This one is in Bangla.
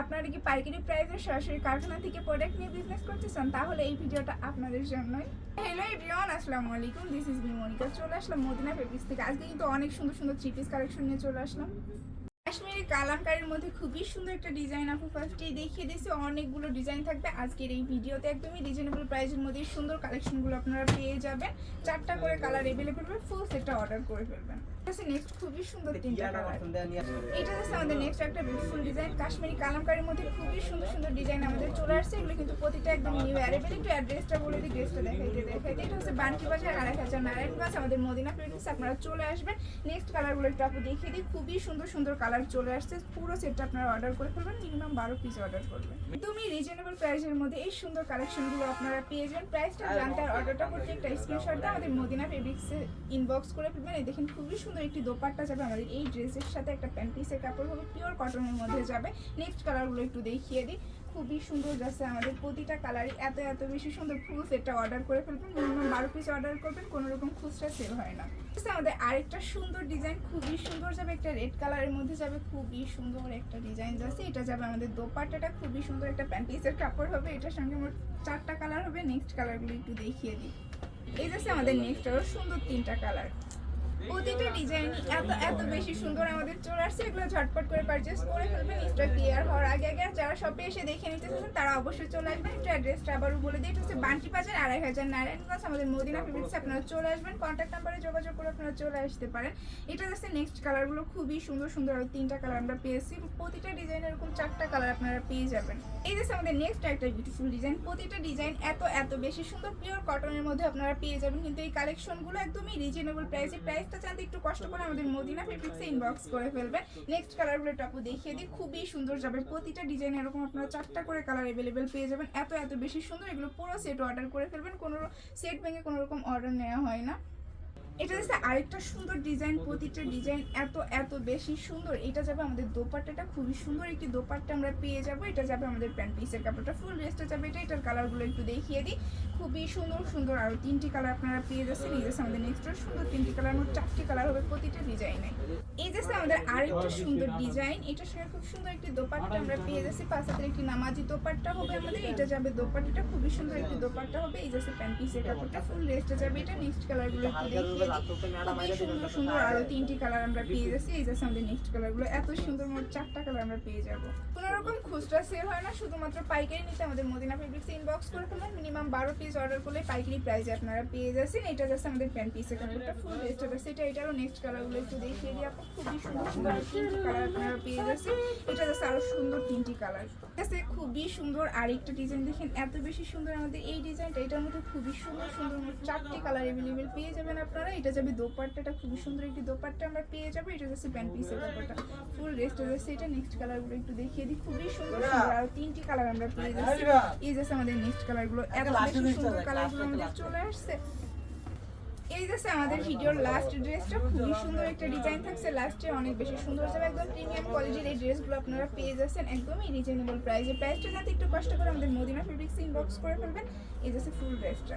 আপনারা কি পাইকারি প্রাইসে সরাসরি কারখানা থেকে প্রোডাক্ট নিয়ে বিজনেস করতে চান, তাহলে এই ভিডিওটা আপনাদের জন্যই। হ্যালো এভরিওয়ান আসসালামু আলাইকুম দিস ইজ মনিকা চলে আসলাম মদিনা ফেব্রিক্স থেকে। আজকে কিন্তু অনেক সুন্দর সুন্দর থ্রি পিস কালেকশন নিয়ে চলে আসলাম। কাশ্মীরি কালামকারীর মধ্যে খুবই সুন্দর একটা ডিজাইন আপু। ফার্স্টেই দেখিয়ে দিয়েছি, অনেকগুলো ডিজাইন থাকবে। আজকের এই ভিডিওতে একদমই রিজনেবল প্রাইসের মধ্যে সুন্দর কালেকশনগুলো আপনারা পেয়ে যাবেন। চারটা করে কালার হবে ফুল সেটটা অর্ডার করে ফেলবেন। নেক্সট খুবই সুন্দর তিনটা কালার এটা হচ্ছে আমাদের নেক্সট একটা বিউটিফুল ডিজাইন কাশ্মীরি কালামকারীর মধ্যে খুবই সুন্দর সুন্দর ডিজাইন আমাদের চলে আসছে। এগুলো কিন্তু প্রতিটা একদম নিউ অ্যারেবেল একটু অ্যাড্রেসটা বলে দিই ড্রেসটা দেখাইতে দেখাইতে এটা হচ্ছে বানকি বাজার আড়াই হাজার নারায়ণগঞ্জ আমাদের মদিনা আপনারা চলে আসবেন। নেক্সট কালারগুলো একটু আপু দেখিয়ে দিই। খুবই সুন্দর সুন্দর কালার চলে আসছে। পুরো সেটটা আপনারা অর্ডার করে ফেলবেন। মিনিমাম বারো পিস অর্ডার করবেন। তুমি রিজনেবল প্রাইসের মধ্যে এই সুন্দর কালেকশনগুলো আপনারা পেয়ে যাবেন। প্রাইসটা জানতে আর অর্ডারটা করতে একটা স্ক্রিনশট দিয়ে আমাদের মদিনা ফেব্রিক্সে ইনবক্স করে ফেলবেন। এই দেখেন খুবই সুন্দর একটি দোপাট্টা যাবে। আমাদের এই ড্রেসের সাথে একটা প্যান্ট পিসের কাপড় হবে পিওর কটনের মধ্যে যাবে। নেক্সট কালারগুলো একটু দেখিয়ে দিই। খুবই সুন্দর যাচ্ছে আমাদের প্রতিটা কালারই এত এত বেশি সুন্দর ফুল সেটটা অর্ডার করে ফেলবেন। মিনিমাম বারো পিস অর্ডার করবেন, কোনো রকম খুচরা সেল হয় না। আমাদের আরেকটা সুন্দর ডিজাইন খুবই সুন্দর যাবে একটা রেড কালারের মধ্যে যাবে, খুবই সুন্দর একটা ডিজাইন যাচ্ছে এটা যাবে আমাদের দোপাট্টাটা, খুবই সুন্দর একটা প্যান্ট পিসের কাপড় হবে। এটার সঙ্গে মোট চারটা কালার হবে। নেক্সট কালারগুলো একটু দেখিয়ে দিই। এই যাচ্ছে আমাদের নেক্সট আরও সুন্দর তিনটা কালার প্রতিটা ডিজাইন এত এত বেশি সুন্দর আমাদের চলে আসছে এগুলো ঝটপট করে পারচেস করে ফেলবেন স্টক ক্লিয়ার হওয়ার আগে আগে। আর যারা শপে এসে দেখে নিতে চাচ্ছেন তারা অবশ্যই চলে আসবেন। একটু অ্যাড্রেসটা আবারও বলে দিই এটা হচ্ছে বান্টি বাজার আড়াই হাজার নারায়ণগঞ্জ আমাদের মদিনা ফেব্রিক্স আপনারা চলে আসবেন। কন্ট্যাক্ট নাম্বারে যোগাযোগ করে আপনারা চলে আসতে পারেন। এটা যাচ্ছে নেক্সট কালারগুলো খুবই সুন্দর সুন্দর আর তিনটা কালার আমরা পেয়েছি। প্রতিটা ডিজাইন এরকম চারটা কালার আপনারা পেয়ে যাবেন। এই যাচ্ছে আমাদের নেক্সট একটা বিউটিফুল ডিজাইন প্রতিটা ডিজাইন এত এত বেশি সুন্দর পিওর কটনের মধ্যে আপনারা পেয়ে যাবেন। কিন্তু এই কালেকশনগুলো একদমই রিজনেবল প্রাইসে প্রাইসটা জানতে একটু কষ্ট করে আমাদের মদিনা ফেব্রিক্সে ইনবক্স করে ফেলবেন। নেক্সট কালারগুলো আপু দেখিয়ে দিই। খুবই সুন্দর যাবে। প্রতিটা ডিজাইন এরকম আপনারা চারটা করে কালার অ্যাভেলেবেল পেয়ে যাবেন। এত এত বেশি সুন্দর। এগুলো পুরো সেট অর্ডার করে ফেলবেন। কোনো সেট ভেঙে কোনো রকম অর্ডার নেওয়া হয় না। এটা হচ্ছে আরেকটা সুন্দর ডিজাইন প্রতিটা ডিজাইন এত এত বেশি সুন্দর। এটা যাবে আমাদের দোপাট্টাটা, খুবই সুন্দর একটি দোপাট্টা আমরা পেয়ে যাব। এটা যাবে আমাদের প্যান্ট পিসের কাপড়টা, ফুল ড্রেসটা যাবে এটা, এটার কালারগুলো একটু দেখিয়ে দিই। খুবই সুন্দর সুন্দর আরও তিনটি কালার আপনারা পেয়ে যাচ্ছেন। এই যাচ্ছে আমাদের নেক্সট সুন্দর তিনটি কালার মোট চারটি কালার হবে প্রতিটা ডিজাইনে এই যাচ্ছে আমাদের আরেকটা সুন্দর ডিজাইন এটার সঙ্গে খুব সুন্দর একটি দোপাট্টা আমরা পেয়ে যাচ্ছি। হাতের একটি নামাজি দোপাট্টা হবে আমাদের, এটা যাবে দোপাট্টাটা, খুবই সুন্দর একটি দোপাট্টা হবে। এই যাচ্ছে প্যান্ট পিসের কাপড়টা, ফুল ড্রেসটা যাবে এটা নেক্সট কালারগুলো একটু দেখিয়ে সুন্দর সুন্দর আরও তিনটি কালার আমরা পেয়ে যাচ্ছি এই যাচ্ছে আমাদের নেক্সট কালারগুলো এত সুন্দর মোট চারটা কালার আমরা পেয়ে যাব। কোনো রকম খুচরা সেল হয় না শুধুমাত্র পাইকারি নিতে আমাদের মদিনা ফেব্রিক্স ইনবক্স করে ফেলবেন মিনিমাম বারো পিস অর্ডার করলে পাইকারি প্রাইসে আপনারা পেয়ে যাচ্ছেন। এটা যাচ্ছে আমাদের প্যান্ট পিসের কালারটা ফুল যাচ্ছে এটা এটারও নেক্সট কালারগুলো একটু দেখিয়ে দিই আপু খুবই সুন্দর সুন্দর তিনটি কালার আপনারা পেয়ে যাচ্ছেন। এটা যাচ্ছে আরও সুন্দর তিনটি কালার আছে খুবই সুন্দর আরেকটা ডিজাইন দেখেন এত বেশি সুন্দর আমাদের এই ডিজাইনটা এটার মধ্যে খুবই সুন্দর সুন্দর মোট চারটি কালার অ্যাভেলেবেল পেয়ে যাবেন আপনারা। এটা যাবে দোপাট্টাটা খুবই সুন্দর একটি দোপাট্টা আমরা পেয়ে যাব এটা যাচ্ছে প্যান্ট পিসের দোপাট্টা। ফুল রেস্ট যাচ্ছে এটা নেক্সট কালারগুলো একটু দেখিয়ে দিই। খুবই সুন্দর সুন্দর আর তিনটি কালার আমরা পেয়ে যাচ্ছি। এই যাচ্ছে আমাদের নেক্সট কালারগুলো এত বেশি সুন্দর কালারগুলো আমাদের চলে আসছে। এই যাচ্ছে আমাদের ভিডিওর লাস্ট ড্রেসটা খুবই সুন্দর একটা ডিজাইন থাকছে। লাস্টে অনেক বেশি সুন্দর যাবে একদম প্রিমিয়াম কোয়ালিটির এই ড্রেসগুলো আপনারা পেয়ে যাচ্ছেন। একদমই রিজনেবল প্রাইসে প্রাইসটা যাতে একটু কষ্ট করে আমাদের মদিনা ফেব্রিক্স ইনবক্স করে ফেলবেন। এই যাচ্ছে ফুল ড্রেসটা